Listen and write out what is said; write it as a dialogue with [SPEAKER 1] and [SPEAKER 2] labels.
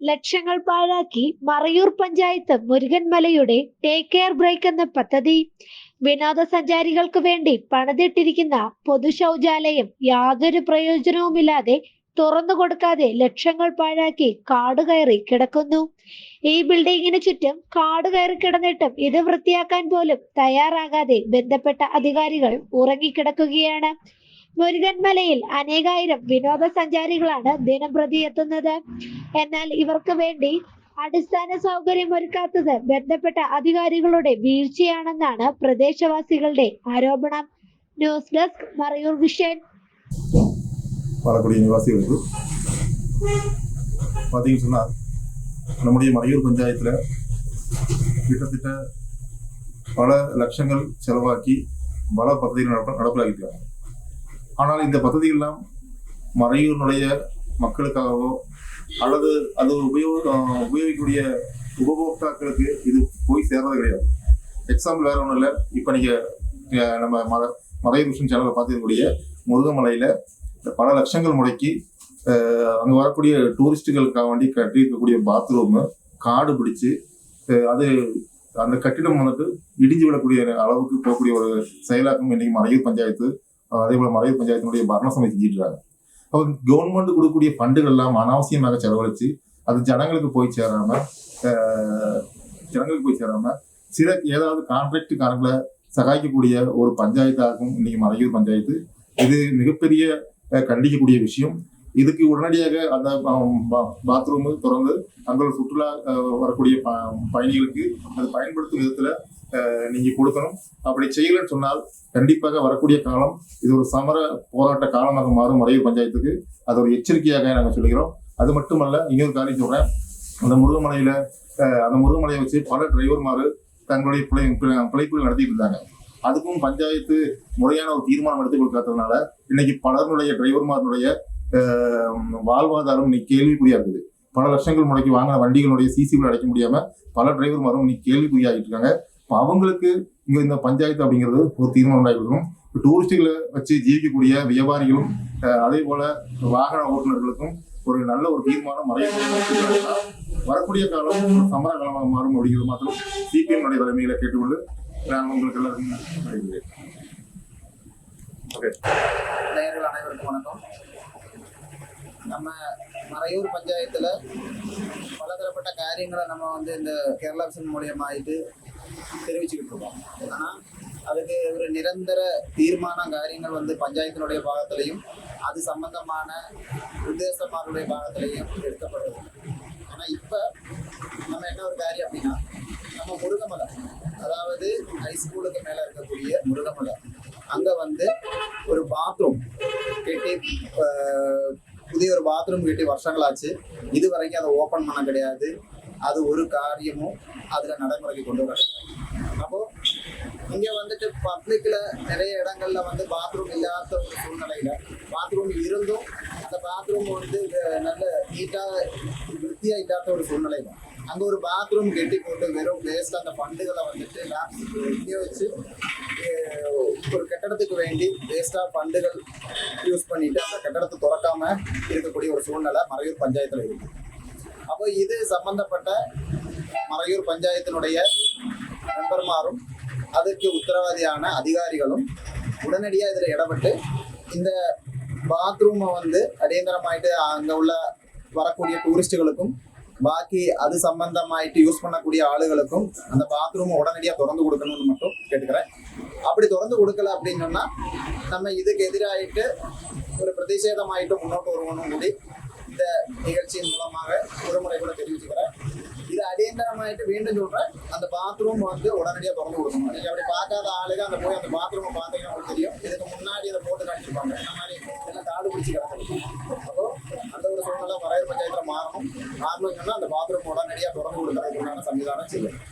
[SPEAKER 1] ലക്ഷങ്ങൾ പാഴാക്കി മറയൂർ പഞ്ചായത്ത് മുരുകൻമലയുടെ ടേക്ക് കെയർ ബ്രേക്ക് എന്ന പദ്ധതി. വിനോദസഞ്ചാരികൾക്ക് വേണ്ടി പണിതിട്ടിരിക്കുന്ന പൊതു ശൗചാലയം യാതൊരു പ്രയോജനവുമില്ലാതെ തുറന്നു കൊടുക്കാതെ ലക്ഷങ്ങൾ പാഴാക്കി കാട് കയറി കിടക്കുന്നു. ഈ ബിൽഡിങ്ങിന് ചുറ്റും കാട് കയറി കിടന്നിട്ടും ഇത് വൃത്തിയാക്കാൻ പോലും തയ്യാറാകാതെ ബന്ധപ്പെട്ട അധികാരികൾ ഉറങ്ങിക്കിടക്കുകയാണ്. മുരുകൻമലയിൽ അനേകായിരം വിനോദസഞ്ചാരികളാണ് ദിനംപ്രതി എത്തുന്നത്. എന്നാൽ ഇവർക്ക് വേണ്ടി അടിസ്ഥാന സൗകര്യം ഒരുക്കാത്തത് ബന്ധപ്പെട്ട അധികാരികളുടെ വീഴ്ചയാണെന്നാണ് പ്രദേശവാസികളുടെ ആരോപണം. News desk Marayur vision.
[SPEAKER 2] Palakkudi നിവാസികൾക്ക് നമ്മുടെ ഈ മറയൂർ പഞ്ചായത്തിലെ കിട്ടത്തിട്ട് പല ലക്ഷങ്ങൾ ചെലവാക്കി பல பகுதிகள் நடப்பிலாகிட்டாங்க ஆனால் இந்த പദ്ധതികളെല്ലാം മറയൂരിനുടേ மக்களுக்காகவோ அல்லது அது உபயோக உபயோகிக்கக்கூடிய உபபோக்தாக்களுக்கு இது போய் சேர்றது கிடையாது. எக்ஸாம்பிள் வேற ஒன்றும் இல்லை. இப்போ நீங்கள் நம்ம மத மறையூர் விஷன் சேனலில் பார்த்துக்கூடிய முருகமலையில் பல லட்சங்கள் முடக்கி அங்கே வரக்கூடிய டூரிஸ்ட்டுகளுக்காக வேண்டி கட்டி இருக்கக்கூடிய காடு பிடிச்சி அது அந்த கட்டிடம் வந்துட்டு இடிஞ்சு விடக்கூடிய அளவுக்கு போகக்கூடிய ஒரு செயலாக்கம் இன்னைக்கு மறையூர் பஞ்சாயத்து அதே போல் மறையூர் பஞ்சாயத்தினுடைய பரண சமிதி இருக்காங்க. அப்போ கவர்மெண்ட் கொடுக்கக்கூடிய ஃபண்டுகள் எல்லாம் அனாவசியமாக செலவழிச்சு அது ஜனங்களுக்கு போய் சேராம ஜனங்களுக்கு போய் சேராம சில ஏதாவது கான்ட்ராக்டுக்காரங்களை சகாய்க்கக்கூடிய ஒரு பஞ்சாயத்தாகும் இன்னைக்கு மலையூர் பஞ்சாயத்து இது மிகப்பெரிய கண்டிக்கக்கூடிய விஷயம். இதுக்கு உடனடியாக அந்த பாத்ரூம் திறந்து அங்கே சுற்றுலா வரக்கூடிய ப- பயணிகளுக்கு அது பயன்படுத்தும் விதத்துல நீங்க கொடுக்கணும். அப்படி செய்யலன்னு சொன்னால் கண்டிப்பாக வரக்கூடிய காலம் இது ஒரு சமர போராட்ட காலமாக மாறும் மறைவு பஞ்சாயத்துக்கு. அது ஒரு எச்சரிக்கையாக நாங்கள் சொல்லுகிறோம். அது மட்டுமல்ல இன்னொரு காரியம் சொல்றேன். அந்த முருகமலையில அந்த முருகமலையை வச்சு பல டிரைவர்மாரு தங்களுடைய பிழை பிழைப்புகள் நடத்திட்டு இருந்தாங்க. அதுக்கும் பஞ்சாயத்து முறையான ஒரு தீர்மானம் எடுத்து கொடுக்காததுனால இன்னைக்கு பலருடைய டிரைவர்மாருடைய வாழ்வாதாரம் இன்னைக்கு கேள்விக்குறியா இருக்குது. பல லட்சங்கள் முறைக்கு வாங்கின வண்டிகளுடைய சிசிபிள் அடைக்க முடியாம பல டிரைவர்மாரும் இன்னைக்கு கேள்விக்குறியாகிட்டு இருக்காங்க. இப்போ அவங்களுக்கு இங்கே இந்த பஞ்சாயத்து அப்படிங்கிறது ஒரு தீர்மானம் உண்டாக்கி கொடுக்கணும் இப்ப டூரிஸ்டுகளை வச்சு ஜீவிக்கக்கூடிய வியாபாரிகளும் அதே போல வாகன ஓட்டுநர்களுக்கும் ஒரு நல்ல ஒரு தீர்மானம் மறைய வரக்கூடிய காலம் சமர காலமாக மாறும் அப்படிங்கிறது மாத்திரம் சிபிஎம் உடைய தலைமையில கேட்டுக்கொண்டு நான் உங்களுக்கு எல்லாருக்கும் நன்றி
[SPEAKER 3] நேயர்கள் அனைவருக்கும் வணக்கம். நம்ம மறையூர் பஞ்சாயத்தில் பலதரப்பட்ட காரியங்களை நம்ம வந்து இந்த கேரளா விசன் மூலியமாயிட்டு தெரிவிச்சுக்கிட்டு இருக்கோம் ஏன்னா அதுக்கு ஒரு நிரந்தர தீர்மான காரியங்கள் வந்து பஞ்சாயத்தினுடைய பாகத்திலையும் அது சம்பந்தமான உத்தேசமாருடைய பாகத்திலையும் எடுக்கப்படுது. ஆனால் இப்போ நம்ம என்ன ஒரு காரியம் அப்படின்னா நம்ம முருகமலை அதாவது ஹைஸ்கூலுக்கு மேலே இருக்கக்கூடிய முருகமலை அங்கே வந்து ஒரு பாத்ரூம் கட்டி புதிய ஒரு பாத்ரூம் கட்டி வருஷங்களாச்சு. இது வரைக்கும் அதை ஓப்பன் பண்ண கிடையாது. அது ஒரு காரியமும் அதில் நடைமுறைக்கு கொண்டு வர அப்போ இங்கே வந்துட்டு பப்ளிக்கில் நிறைய இடங்கள்ல வந்து பாத்ரூம் இல்லாத ஒரு சூழ்நிலையில பாத்ரூம் இருந்தும் அந்த பாத்ரூம் வந்து நல்ல நீட்டாக விருத்தியாக இல்லாத ஒரு சூழ்நிலையில அங்கே ஒரு பாத்ரூம் கட்டி போட்டு வெறும் வேஸ்ட் அந்த ஃபண்டுகளை வந்துட்டு விநியோகிச்சு ஒரு கட்டடத்துக்கு வேண்டி வேஸ்ட்டாக ஃபண்டுகள் யூஸ் பண்ணிட்டு அந்த கட்டடத்தை திறக்காம இருக்கக்கூடிய ஒரு சூழ்நிலை மறையூர் பஞ்சாயத்தில் இருக்கு. அப்போ இது சம்பந்தப்பட்ட மறையூர் பஞ்சாயத்தினுடைய நண்பர்மாரும் அதற்கு உத்தரவாதியான அதிகாரிகளும் உடனடியாக இதில் இடப்பட்டு இந்த பாத்ரூமை வந்து அடியந்தரமாயிட்டு அங்கே உள்ள வரக்கூடிய டூரிஸ்டுகளுக்கும் பாக்கி அது சம்பந்தமாயிட்டு யூஸ் பண்ணக்கூடிய ஆளுகளுக்கும் அந்த பாத்ரூமை உடனடியாக திறந்து கொடுக்கணும்னு மட்டும் கேட்டுக்கிறேன். அப்படி திறந்து கொடுக்கல அப்படின்னு சொன்னால் நம்ம இதுக்கு எதிராயிட்டு ஒரு பிரதிஷேதமாயிட்டு முன்னோட்டு வருவோம்னு கூடி இந்த நிகழ்ச்சியின் மூலமாக ஒருமுறை கூட தெரிவிச்சுக்கிறேன். இது அடியந்தரமாயிட்டு மீண்டும் சொல்றேன். அந்த பாத்ரூம் வந்து உடனடியாக திறந்து கொடுக்கணும். நீங்க அப்படி பார்க்காத ஆளுங்க அந்த போய் அந்த பாத்ரூமை பார்த்தீங்கன்னா உங்களுக்கு தெரியும். இதுக்கு முன்னாடி அதை போட்டு காட்டியிருப்பாங்க. இந்த மாதிரி எல்லாம் காடு பிடிச்சி கிடக்கு அப்போ அந்த ஒரு சூழ்நிலை வரையறு பஞ்சாயத்துல மாறணும். மாறணும்னு அந்த பாத்ரூம் உடனடியாக திறந்து கொடுக்கறதுக்குண்டான சம்விதானம் செய்யணும்.